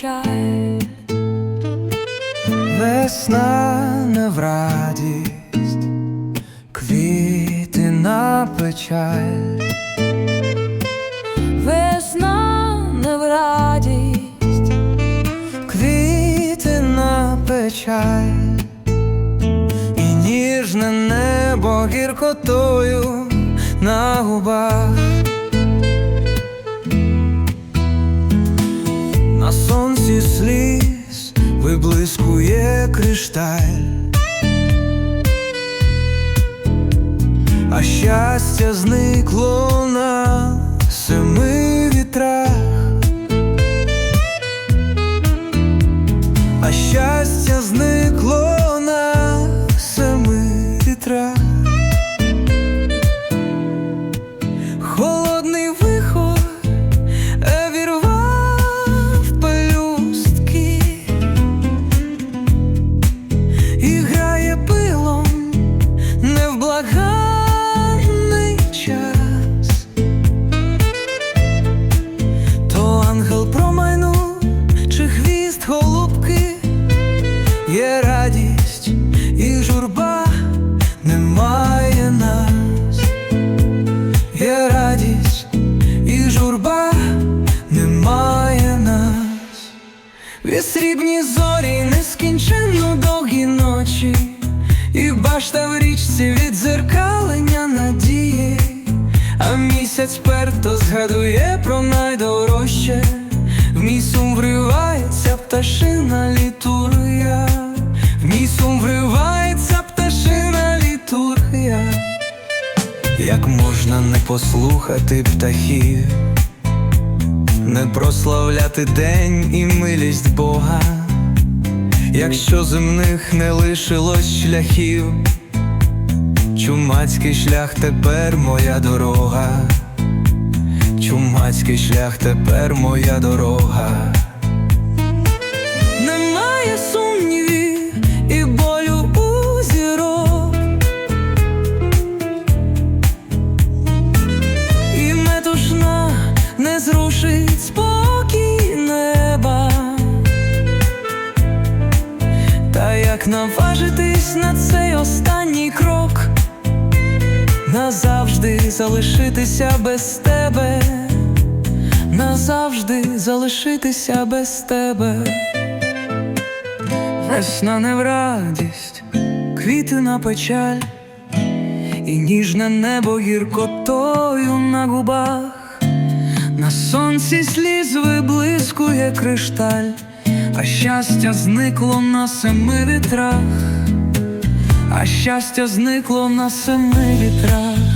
чай. Весна не в радість, квіти на печаль. Весна не в радість, квіти на печаль, і ніжне небо гіркотою на губах. Виблискує кришталь, а щастя зникло на семи вітрах. А щастя зникло на семи вітрах. Є радість і журба, немає нас, є радість і журба, немає нас. Від срібні зорі нескінченно довгі ночі, і башта в річці від дзеркалення надії, а місяць перто згадує про найдорожче, в мій сум вривається пташина літургія, Як можна не послухати птахів, не прославляти день і милість Бога, якщо земних не лишилось шляхів, чумацький шлях тепер моя дорога, чумацький шлях тепер моя дорога. Наважитись на цей останній крок, назавжди залишитися без тебе, назавжди залишитися без тебе. Весна не в радість, квіти на печаль. І ніжне небо гіркотою на губах, на сонці сліз виблискує кришталь, а щастя зникло на семи вітрах, а щастя зникло на семи вітрах.